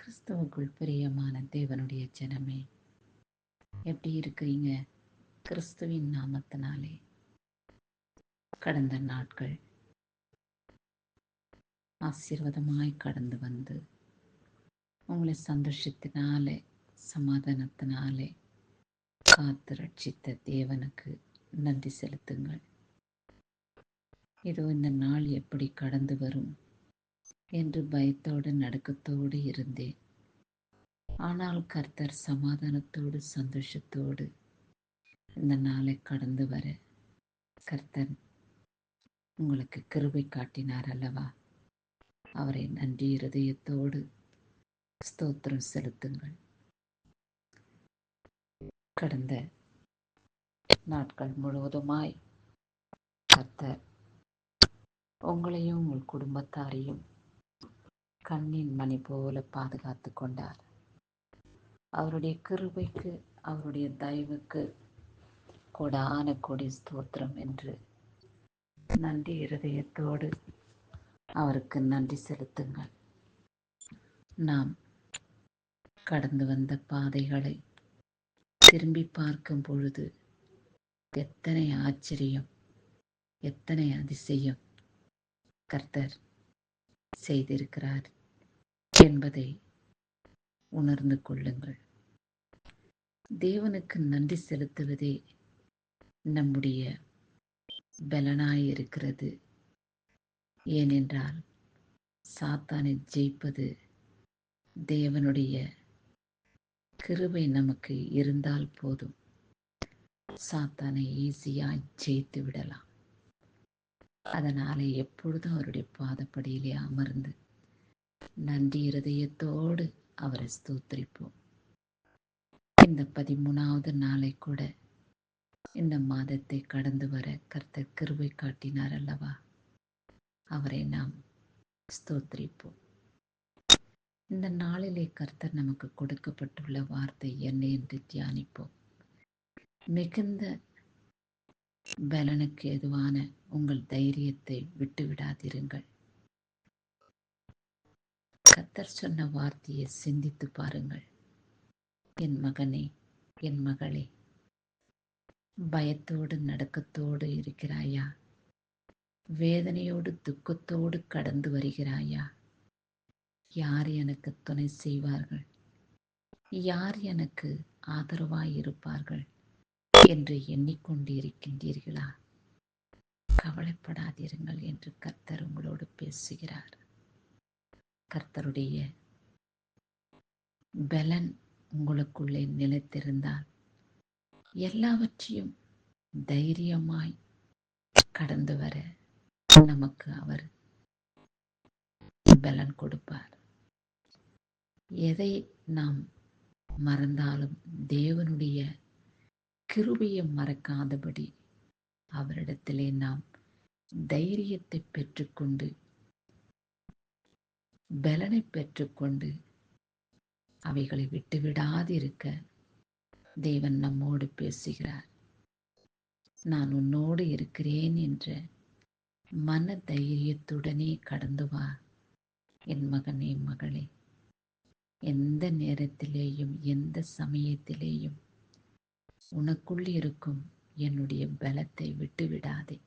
கிறிஸ்துவுக்குள் பிரியமான தேவனுடைய ஜனமே எப்படி இருக்கிறீங்க? கிறிஸ்துவின் நாமத்தினாலே. கடந்த நாட்கள் ஆசீர்வாதமாய் கடந்து வந்து உங்களை சந்தோஷத்தினாலே சமாதானத்தினாலே காத்து ரட்சித்த தேவனுக்கு நன்றி செலுத்துங்கள். இதோ இந்த நாள் எப்படி கடந்து வரும்? என்று பயத்தோடு நடுக்கத்தோடு இருந்தேன். ஆனால் கர்த்தர் சமாதானத்தோடு சந்தோஷத்தோடு இந்த நாளை கடந்து வர கர்த்தர் உங்களுக்கு கிருபை காட்டினார் அல்லவா? அவரை நன்றி இருதயத்தோடு ஸ்தோத்திரம் செலுத்துங்கள். கடந்த நாட்கள் முழுவதுமாய் கர்த்தர் உங்களையும் உங்கள் குடும்பத்தாரையும் கண்ணின் மணி போல பாதுகாத்து கொண்டார். அவருடைய கிருபைக்கு அவருடைய தயவுக்கு கொடான கொடி ஸ்தோத்திரம் என்று நன்றி இருதயத்தோடு அவருக்கு நன்றி செலுத்துங்கள். நாம் கடந்து வந்த பாதைகளை திரும்பி பார்க்கும் பொழுது எத்தனை ஆச்சரியம் எத்தனை அதிசயம் கர்த்தர் செய்திருக்கிறார். என்பதை உணர்ந்து கொள்ளுங்கள். தேவனுக்கு நன்றி செலுத்துவதே நம்முடைய பலனாயிருக்கிறது. ஏனென்றால் சாத்தானை ஜெயிப்பது தேவனுடைய கிருபை நமக்கு இருந்தால் போதும். சாத்தானை ஈஸியாக ஜெயித்து விடலாம் அதனாலே எப்பொழுதும் அவருடைய பாதப்படியிலே அமர்ந்து நன்றி இருதயத்தோடு அவரை ஸ்தோத்திரிப்போம். இந்த பதிமூணாவது நாளை கூட இந்த மாதத்தை கடந்து வர கர்த்தர் கிருவை காட்டினார் அல்லவா? அவரை நாம் ஸ்தோத்திரிப்போம். இந்த நாளிலே கர்த்தர் நமக்கு கொடுக்கப்பட்டுள்ள வார்த்தை என்ன என்று தியானிப்போம். மிகுந்த பலனுக்கு எதுவான உங்கள் தைரியத்தை விட்டுவிடாதிருங்கள் கத்தர் சொன்ன வார்த்தையை சிந்தித்து பாருங்கள். என் மகனே என் மகளே பயத்தோடு நடக்கத்தோடு இருக்கிறாயா? வேதனையோடு துக்கத்தோடு கடந்து வருகிறாயா? யார் எனக்கு துணை செய்வார்கள்? யார் எனக்கு ஆதரவாய் இருப்பார்கள் என்று எண்ணிக்கொண்டிருக்கின்றீர்களா? கவலைப்படாதிருங்கள் என்று கர்த்தர் உங்களோடு பேசுகிறார். கர்த்தருடைய பலன் உங்களுக்குள்ளே நிலைத்திருந்தால் எல்லாவற்றையும் தைரியமாய் கடந்து வர நமக்கு அவர் பலன் கொடுப்பார். எதை நாம் மறந்தாலும் தேவனுடைய கிருபையை மறக்காதபடி அவரிடத்திலே நாம் தைரியத்தை பெற்றுக்கொண்டு பலனை பெற்றுக்கொண்டு அவைகளை விட்டுவிடாதிருக்க தேவன் நம்மோடு பேசுகிறார். நான் உன்னோடு இருக்கிறேன் என்ற மன தைரியத்துடனே கடந்து வா என் மகனே மகளே. எந்த நேரத்திலேயும் எந்த சமயத்திலேயும் உனக்குள் இருக்கும் என்னுடைய பலத்தை விட்டு விடாதே.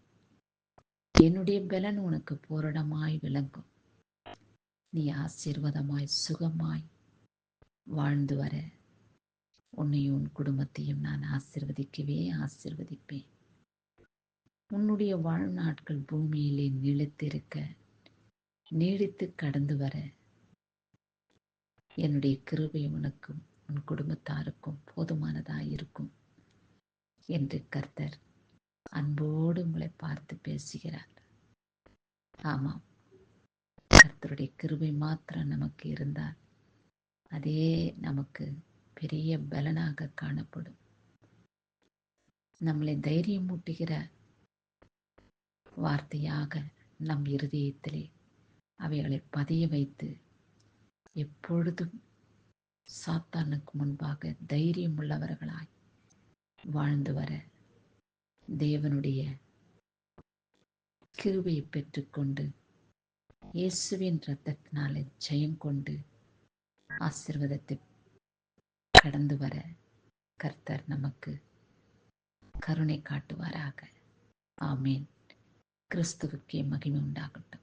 என்னுடைய பலன் உனக்கு பூரணமாய் விளங்கும். நீ ஆசீர்வாதமாய் சுகமாய் வாழ்ந்து வர. உன்னையும் உன் குடும்பத்தையும் நான் ஆசிர்வதிக்கவே ஆசிர்வதிப்பேன். உன்னுடைய வாழ்நாட்கள் பூமியிலே நிலைத்திருக்க நீடித்து கடந்து வர. என்னுடைய கிருபை உனக்கும் உன் குடும்பத்தாருக்கும் போதுமானதாயிருக்கும் என்று கர்த்தர் அன்போடு உங்களை பார்த்து பேசுகிறார். ஆமாம். கர்த்தருடைய கிருபை மாத்திரம் நமக்கு இருந்தால் அதே நமக்கு பெரிய பலனாக காணப்படும். நம்மளை தைரியம் மூட்டுகிற வார்த்தையாக நம் இருதயத்திலே அவைகளை பதிய வைத்து எப்பொழுதும் சாத்தானுக்கு முன்பாக தைரியம் உள்ளவர்களாய் வாழ்ந்து வர தேவனுடைய கிருபையை பெற்றுக்கொண்டு இயேசுவின் இரத்தத்தினாலே ஜெயம் கொண்டு ஆசீர்வாதத்தை கடந்து வர கர்த்தர் நமக்கு கருணை காட்டுவாராக. ஆமேன். கிறிஸ்துவுக்கே மகிமை உண்டாகட்டும்.